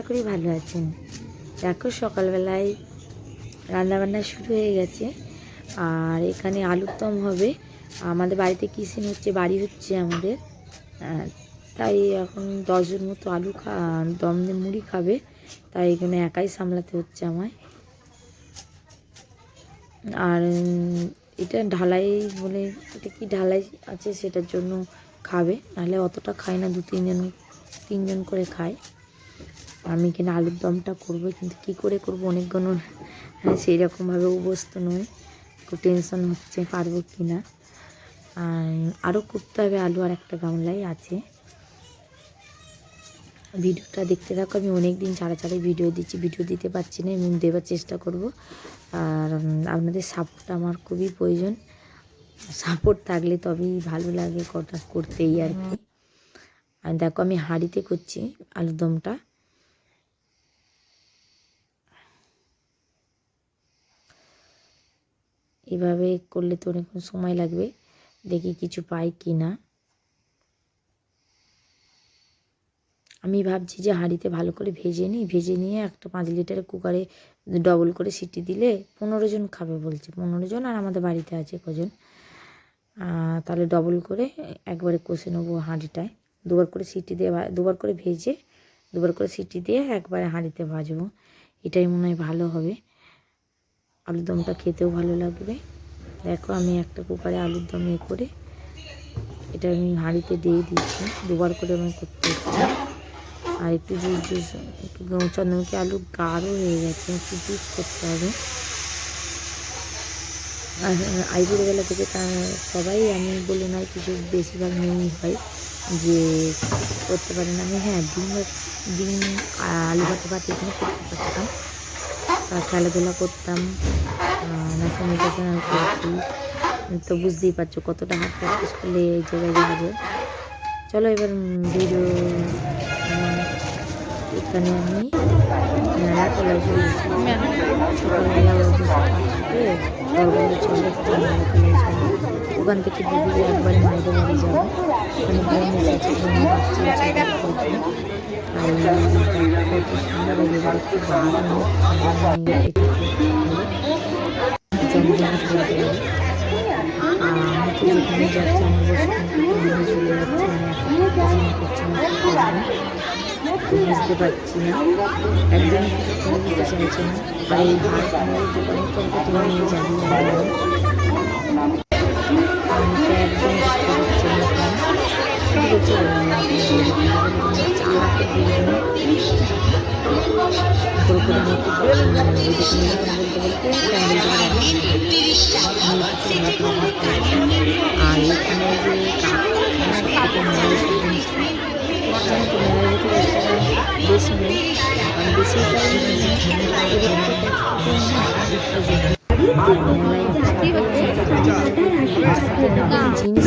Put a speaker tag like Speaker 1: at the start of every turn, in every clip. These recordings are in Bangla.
Speaker 1: ভালো আছেন। দেখো, সকালবেলায় রান্নাবান্না শুরু হয়ে গেছে। আর এখানে আলুর দম হবে। আমাদের বাড়িতে কিসিন হচ্ছে, বাড়ি হচ্ছে আমাদের। তাই এখন দশজন মতো আলু খা, দম মুড়ি খাবে। তাই এখানে একাই সামলাতে হচ্ছে আমায়। আর এটা ঢালাই বলে, এটা কি ঢালাই আছে সেটার জন্য খাবে। নাহলে অতটা খায় না দু তিনজন তিনজন করে খায়। আমি এখানে আলুর দমটা করব, কিন্তু কি করে করব অনেকগুলো হ্যাঁ সেই রকমভাবে অভ্যস্ত নয় খুব টেনশন হচ্ছে, পারব কি না আর আরও করতে হবে আলু আর একটা গামলায় আছে। ভিডিওটা দেখতে থাকো, আমি অনেক দিন ছাড়া ছাড়াই ভিডিও দিচ্ছি, ভিডিও দিতে পারছি না, এবং দেওয়ার চেষ্টা করব। আর আপনাদের সাপোর্ট আমার খুবই প্রয়োজন। সাপোর্ট থাকলে তবেই ভালো লাগে কটা করতেই আর কি। আর দেখো আমি হাঁড়িতে করছি আলুর এভাবে করলে তো অনেকক্ষণ সময় লাগবে। দেখি কিছু পাই কি না আমি ভাবছি যে হাঁড়িতে ভালো করে ভেজে নিই। ভেজে নিয়ে একটা পাঁচ লিটারের কুকারে ডবল করে সিটি দিলে পনেরো জন খাবে বলছে। পনেরো জন আর আমাদের বাড়িতে আছে কজন। তাহলে ডবল করে একবারে কষে নেব হাঁড়িটায়। দুবার করে সিটি দিয়ে দুবার করে ভেজে, দুবার করে সিটি দিয়ে একবারে হাঁড়িতে ভাজবো। এটাই মনে হয় ভালো হবে। আলুর দমটা খেতেও ভালো লাগবে। দেখো আমি একটা কুকারে আলুর দম এ করে এটা আমি হাঁড়িতে দিয়ে দিয়েছি। দুবার করে আমি করতে আর একটু জুস জুস চন্দ্রমুখী আলু গাঢ় হয়ে গেছে, একটু জুস করতে হবে। আর আইবুড়োবেলা থেকে তা সবাই আমি বলে নয় কিছু বেশিরভাগ মেয়েই হয় যে করতে পারে না। আমি হ্যাঁ ডিম ডিম, আলু ভাতে ভাত এখানে করতে পারতাম। খেলাধুলা করতাম ন্যাশনাল করেছি। তো বুঝতেই পারছ কতটা হাত প্র্যাকটিস করলে এই জায়গায় যায়। চলো এবার ভিডিও এখানে আমি মেলা চলে ওখান থেকে দিদি একবার মায়ের বাড়ি যাব। ওখানে বুঝতে পারছি না একদম কিছু চাইছে না আর এই তর্ক তুমি নিয়ে যাবি আমি আর এখানে জিনিস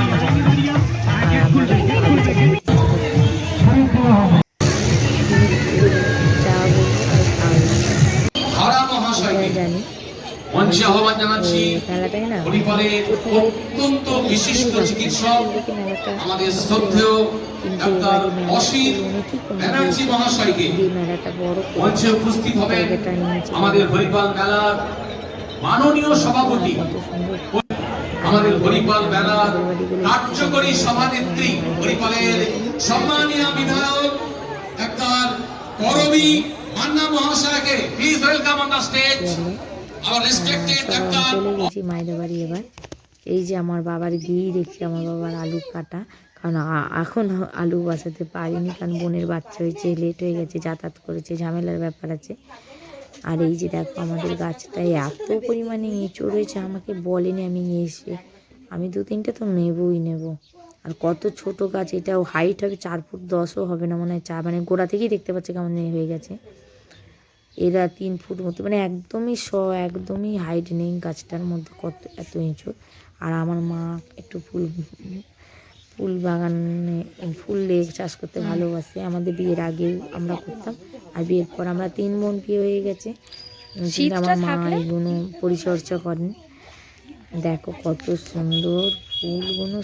Speaker 2: মঞ্চে আহ্বান জানাচ্ছি হরিপালের অত্যন্ত বিশিষ্ট চিকিৎসক আমাদের শ্রদ্ধেয় ডাক্তার অসিত ব্যানার্জি মহাশয়কে। মঞ্চে উপস্থিত হবেন আমাদের হরিপাল মেলার মাননীয় সভাপতি। আমাদের হরিপাল মেলার কার্যকরী সভানেত্রী হরিপালের সম্মানীয় বিধায়ক ডাক্তার করবী মান্না মহাশয়কে। Please welcome on the stage
Speaker 1: চলে গেছি মায়েদের বাড়ি এবার। এই যে আমার বাবার দিয়েই দেখছি, আমার বাবার আলু কাটা। কারণ এখন আলু বসাতে পারিনি, কারণ বোনের বাচ্চা হয়েছে লেট হয়ে গেছে, যাতায়াত করেছে, ঝামেলার ব্যাপার আছে। আর এই যে দেখো, আমাদের গাছটায় এত পরিমাণে এঁচড় হয়েছে আমাকে বলেনি আমি নিয়ে এসে। আমি দু তিনটে তো নেবই নেব। আর কত ছোট গাছ, এটাও হাইট হবে চার ফুট দশও হবে না, মনে হয় চা মানে গোড়া থেকেই দেখতে পাচ্ছে কেমন হয়ে গেছে। এরা তিন ফুট মতো মানে একদমই স একদমই হাইট নেই গাছটার মধ্যে কত এত ইঁচু আর আমার মা একটু ফুল ফুল বাগানে ফুল লেক চাষ করতে ভালোবাসে। আমাদের বিয়ের আগেও আমরা করতাম। আর বিয়ের পর আমরা তিন বোন বিয়ে হয়ে গেছে। কিন্তু আমার মা এগুলো পরিচর্যা করেন। দেখো কত সুন্দর ফুলগুলো